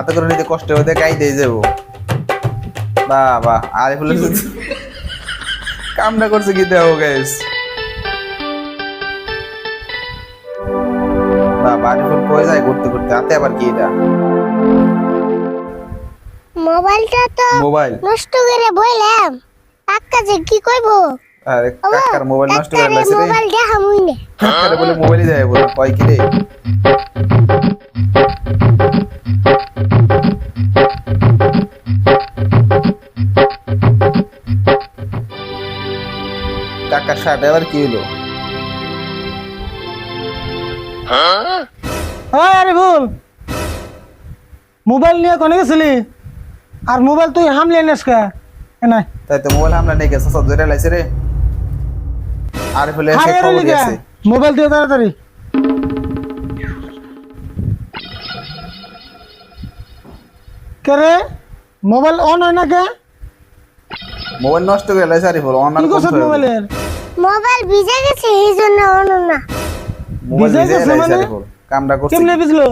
হাতে করে নিতে কষ্ট হতে কাই দিয়ে যাব। কামটা করছে কি দেবো গাইস যায় ঘুরতে ঘুরতে? হাতে আবার কি এটা? মোবাইলটা তো মোবাইল? নষ্ট করে বললাম কাকা যে কি কইবো? আরে কাকার মোবাইল নষ্ট করে কাকারে লাগছে রে? মোবাইল দেখা মুইনে কাকারে বলে মোবাইলই দেয় বলে কয় কি রে? কাকার শার্ট এবার কি হলো? ওই আরে ভুল। মোবাইল নিয়ে কোনে গেছিলি? আর মোবাইল তুই হামলে কে নাই। তাই তো মোবাইল হামলা নেই গেছে সব জোরে লাইছে রে। আরে ফলে সে খবর গেছে মোবাইল দিয়ে তাড়াতাড়ি। কে রে? মোবাইল অন হয় না কে? মোবাইল নষ্ট করে লাইছে আরে ফলে অনার কি কম করছ মোবাইলের? মোবাইল ভিজে গেছে এই জন্য অন্য না। মোবাইল ভিজে গেছে মানে? কামটা করছে। কেমনে বুঝলো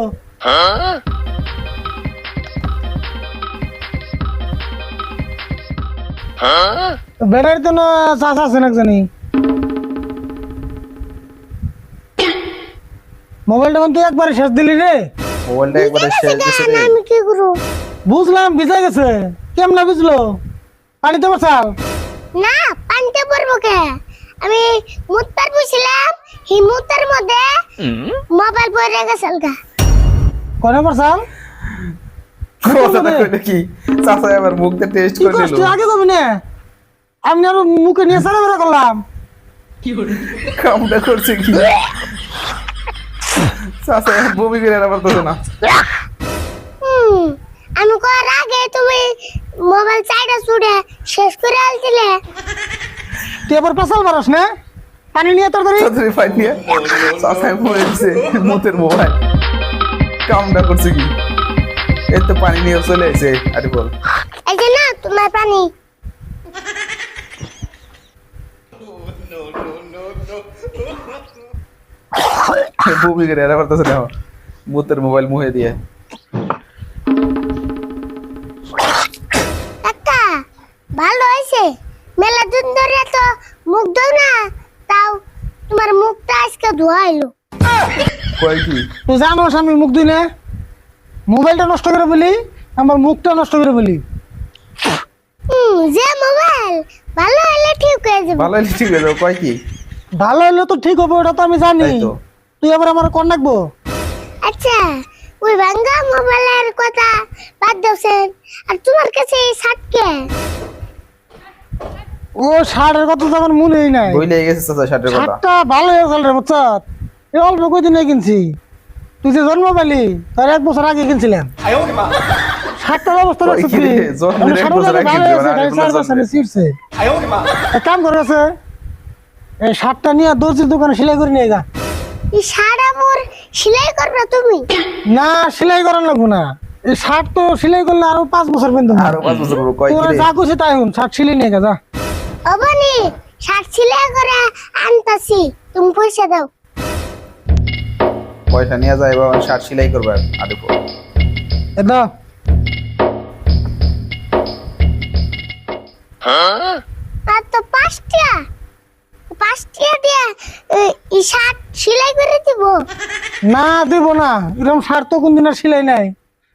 ব্যাটারি তো না চাষ আছে না জানি? মোবাইলটা কিন্তু একবারে শেষ দিলি রে। মোবাইলটা একবারে শেষ দিছে রে। আমি কি করব? বুঝলাম ভিজে গেছে। কেমনে বুঝলো পানিতে বসাল না পানিতে পড়ব কে? আমি মুত্তার মুত্তার মধ্যে মোবাইল পড়ে গা কনে বসাল কথাটা কইলো কি চাচা এবার মুখতে টেস্ট করে নিল। তুই আগে কবি না। আমি আর মুখে নিয়ে সারা করলাম। কামটা করছে কি? চাচা বমি করে আবার তো না আমি কর আগে তুমি মোবাইল চাইটা ছুড়ে শেষ করে আলছিলে তুই এবার পেশাল মারাস না পানি নিয়ে তাড়াতাড়ি তাড়াতাড়ি ফাইন নিয়ে চাচা দিছে মুতের মোবাইল কামটা করছে কি এই তো পানি নিয়ে চলে এসে আরে বল এই যে না তোমার পানি বমি করে আবার তো না মুতের মোবাইল মুহে দিয়ে। কাকা ভালো হয়েছে? মেলা দিন ধরে তো মুখ ধো না তাও তোমার মুখটা আজকে ধোয়া এলো কয় কি? তুই জানোস আমি মুখ দিই না? মোবাইলটা নষ্ট করে বলি আমার মুখটা নষ্ট করে বলি হুম যে মোবাইল ভালো হলে ঠিক হয়ে যাবে। ভালো হলে ঠিক হয়ে যাবে কয় কি? ভালো হলে তো ঠিক হবে ওটা তো আমি জানি। তাই তো। তুই এবার আমার কোন রাখব? আচ্ছা ওই ভাঙ্গা মোবাইলের কথা বাদ দাওছেন আর তোমার কাছে এই শার্টকে ও শার্টের কথা তো আমার মনেই নাই। বই লেগে গেছে চাচা শার্টের কথা। শার্টটা ভালো হয়ে গেল রে বুঝছ এই অল্প কদিনে কিনছি। তুই যে জন্ম পেলি তার এক বছর আগে কিনছিলাম। শার্টটার অবস্থা দেখছিস কি? জন্মের এক বছর আগে কিনছিলাম, আর খালি এগুলো জন্মে। এক কাম করে আছে। এই শার্টটা নিয়ে দর্জির দোকানে সেলাই করে নিয়ে গা এই শার্ট আমার সেলাই করবে তুমি? না সেলাই করার লাগবো না। এই শার্ট তো সেলাই করলে আরও পাঁচ বছর পর্যন্ত আরও পাঁচ বছর কয় তোরা যা খুশি তাই হুন শার্ট সেলাই নিয়ে যা অবনি শার্ট সেলাই করে আনতাছি তুমি পয়সা দাও। পয়সা নিয়ে যায় বাবা শার্ট সেলাই করবে বল এ দাও। আর তো পাঁচটা। পাঁচটা দিয়ে শার্ট সেলাই করে দিব। না দেব না। এরকম শার্ট তো কোনদিন আর সেলাই নাই।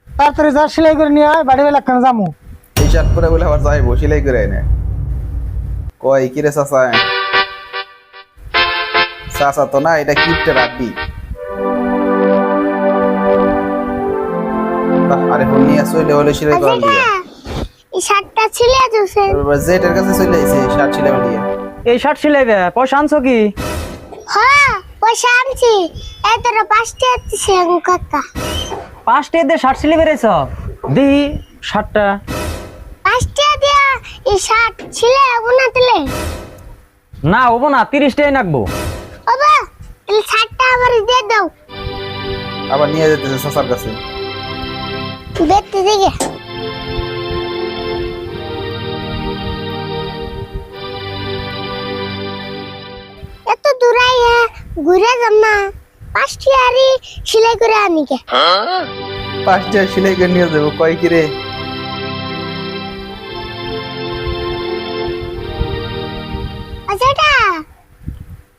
তাড়াতাড়ি যা সেলাই করে নিয়ে আয় বাড়ি বেলা কেন যাব এই শার্ট পরে বলে আবার যাইবো সেলাই করে এনে কয় কি রে চাচা? চাচা তো না এটা কিপটে রাখবি আরে ফোন নিয়ে চলে হলে সেলাই করার দিয়ে এই শার্টটা ছিলে দিছে জেটের কাছে চলে আইছে শার্ট সেলাই দিয়ে এই শার্ট সিলাইবে পয়সা আনছো কি? হ্যাঁ পয়সা আনছি। এই তোর পাঁচটা দিছে কাকা। পাঁচটা দিয়ে শার্ট সিলে বেড়েছ দিহি শার্টটা। পাঁচটা দিয়া এই শার্ট ছিলে না দিলে না হব না তিরিশ টাই নাকবো। বাবা এই শার্টটা আমার দিয়ে দাও। আবার নিয়ে যেতেছে চাচার কাছে। দেখতে দেখে। এত দূরাই ঘুরে যাম না পাঁচটি আরি সেলাই করে আনি কে পাঁচটা সিলাই করে নিয়ে যাব কয় কি রে আচ্ছা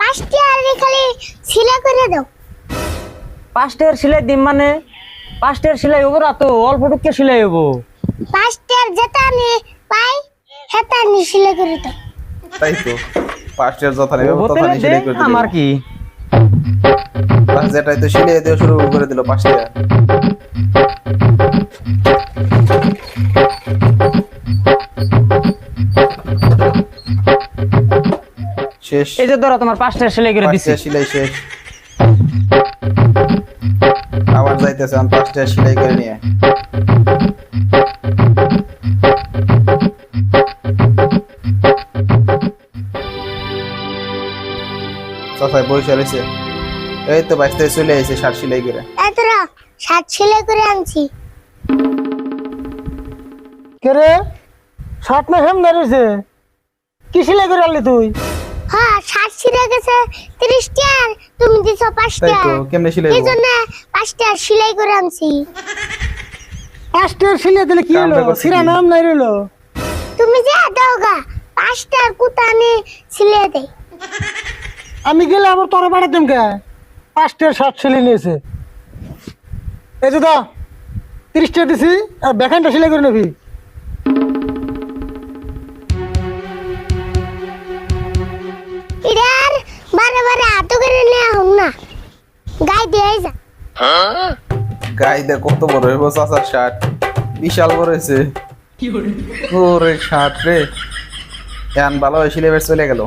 পাঁচটি আর খালি সিলাই করে দাও। পাঁচটার সেলাই দিম মানে? পাঁচটার সেলাই হব না তো অল্প টুককে সেলাই হব। পাঁচটার যেটা আমি পাই সেটা আমি সিলাই করে দাও। তাই তো পাঁচটার যথা নেবে তথা নিয়ে সিলাই করে দিল আমার কি। যেটাই তো সিলাই দিয়ে শুরু করে দিল পাঁচটা শেষ। এই যে ধরো তোমার পাঁচটার সেলাই করে দিছি। পাঁচটা সিলাই শেষ। আবার যাইতেছে আমি পাঁচটা সিলাই করে নিয়ে। চাচাই বসে রয়েছে। এই তো বাইশটায় চলে আইছে ষাট সিলাই করে। এতরা সাত সিলাই করে আনছি। কে রে? শার্ট না হেম দাঁড়িয়েছে কি সিলাই করে আনলি তুই? হ্যাঁ সাত সিলাই গেছে তুমি দিছো পাঁচটা। কেমনে সিলাই এই জন্য পাঁচটা সিলাই করে আনছি। সিলাই দিলে কি হলো? সিরা নাম নাই রইল। তুমি যে দাও গা পাঁচটার কুতা আমি সিলাই দেই আমি গেলে আবার তোরা বাড়াতাম কে? পাঁচটার শার্ট সিলাই নিয়েছে। এই যে দা তিরিশটা দিছি আর ব্যাখানটা সিলাই করে নেবি। ইডার বারে বারে হাত করে নিয়ে হোক না। গাই দিয়ে যা। গাই দে কত বড় হইব চাচার শার্ট। বিশাল বড় হয়েছে ওরে শার্ট রে। এখন ভালো হয়ে সিলেবাস চলে গেল।